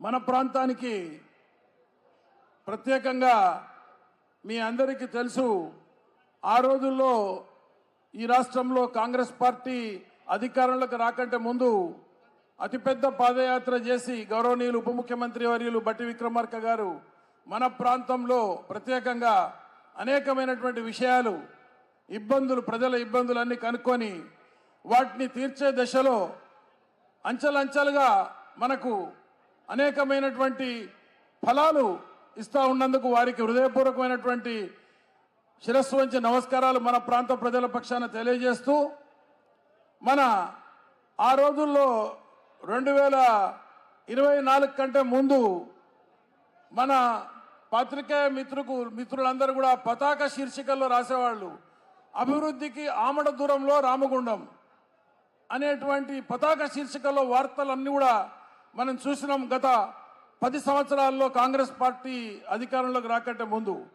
మన ప్రాంతానికి ప్రత్యేకంగా మీ అందరికీ తెలుసు ఆ రోజుల్లో ఈ రాష్ట్రంలో కాంగ్రెస్ పార్టీ అధికారంలోకి రాకంటే ముందు అతిపెద్ద పాదయాత్ర చేసి గౌరవనీయులు ఉప ముఖ్యమంత్రి వర్యులు బట్టి విక్రమార్క గారు మన ప్రాంతంలో ప్రత్యేకంగా అనేకమైనటువంటి విషయాలు ఇబ్బందులు ప్రజల ఇబ్బందులన్నీ కనుక్కొని వాటిని తీర్చే దశలో అంచెలంచెలుగా మనకు అనేకమైనటువంటి ఫలాలు ఇస్తా ఉన్నందుకు వారికి హృదయపూర్వకమైనటువంటి శిరస్సు వంచి నమస్కారాలు మన ప్రాంత ప్రజల పక్షాన తెలియజేస్తూ మన ఆ రోజుల్లో రెండు వేల ఇరవై నాలుగు కంటే ముందు మన పత్రికేయ మిత్రుకు మిత్రులందరూ కూడా పతాక శీర్షికల్లో రాసేవాళ్ళు అభివృద్ధికి ఆమడ దూరంలో రామగుండం అనేటువంటి పతాక శీర్షికల్లో వార్తలన్నీ కూడా మనం చూసినాం గత పది సంవత్సరాల్లో కాంగ్రెస్ పార్టీ అధికారంలోకి రాకంటే ముందు.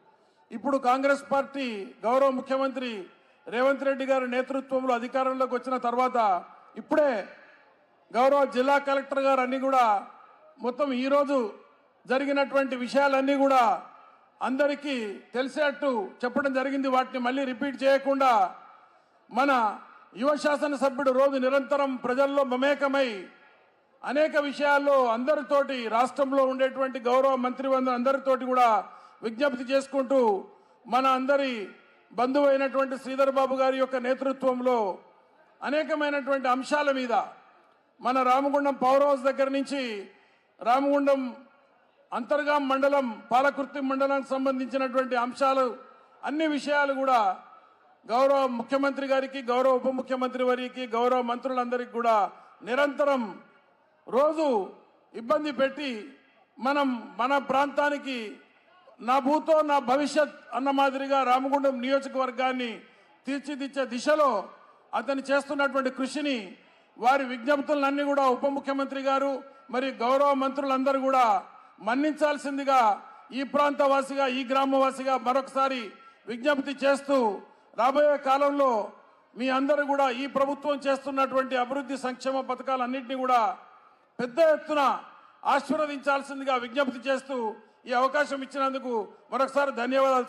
ఇప్పుడు కాంగ్రెస్ పార్టీ గౌరవ ముఖ్యమంత్రి రేవంత్ రెడ్డి గారి నేతృత్వంలో అధికారంలోకి వచ్చిన తర్వాత ఇప్పుడే గౌరవ జిల్లా కలెక్టర్ గారు కూడా మొత్తం ఈరోజు జరిగినటువంటి విషయాలన్నీ కూడా అందరికీ తెలిసేట్టు చెప్పడం జరిగింది. వాటిని మళ్ళీ రిపీట్ చేయకుండా మన యువ శాసనసభ్యుడు రోజు నిరంతరం ప్రజల్లో మమేకమై అనేక విషయాల్లో అందరితోటి రాష్ట్రంలో ఉండేటువంటి గౌరవ మంత్రివర్గం అందరితోటి కూడా విజ్ఞప్తి చేసుకుంటూ మన అందరి బంధువు అయినటువంటి శ్రీధర్ బాబు గారి యొక్క నేతృత్వంలో అనేకమైనటువంటి అంశాల మీద మన రామగుండం పవర్ హౌస్ దగ్గర నుంచి రామగుండం అంతర్గాం మండలం పాలకుర్తి మండలానికి సంబంధించినటువంటి అంశాలు అన్ని విషయాలు కూడా గౌరవ ముఖ్యమంత్రి గారికి గౌరవ ఉప ముఖ్యమంత్రి వారికి గౌరవ మంత్రులందరికీ కూడా నిరంతరం రోజు ఇబ్బంది పెట్టి మనం మన ప్రాంతానికి నా భూతో నా భవిష్యత్ అన్న మాదిరిగా రామగుండం నియోజకవర్గాన్ని తీర్చిదిచ్చే దిశలో అతను చేస్తున్నటువంటి కృషిని వారి విజ్ఞప్తులన్నీ కూడా ఉప ముఖ్యమంత్రి గారు మరి గౌరవ మంత్రులందరూ కూడా మన్నించాల్సిందిగా ఈ ప్రాంతవాసిగా ఈ గ్రామవాసిగా మరొకసారి విజ్ఞప్తి చేస్తూ రాబోయే కాలంలో మీ అందరూ కూడా ఈ ప్రభుత్వం చేస్తున్నటువంటి అభివృద్ధి సంక్షేమ పథకాలన్నింటినీ కూడా పెద్ద ఎత్తున ఆశీర్వదించాల్సిందిగా విజ్ఞప్తి చేస్తూ ఈ అవకాశం ఇచ్చినందుకు మరొకసారి ధన్యవాదాలు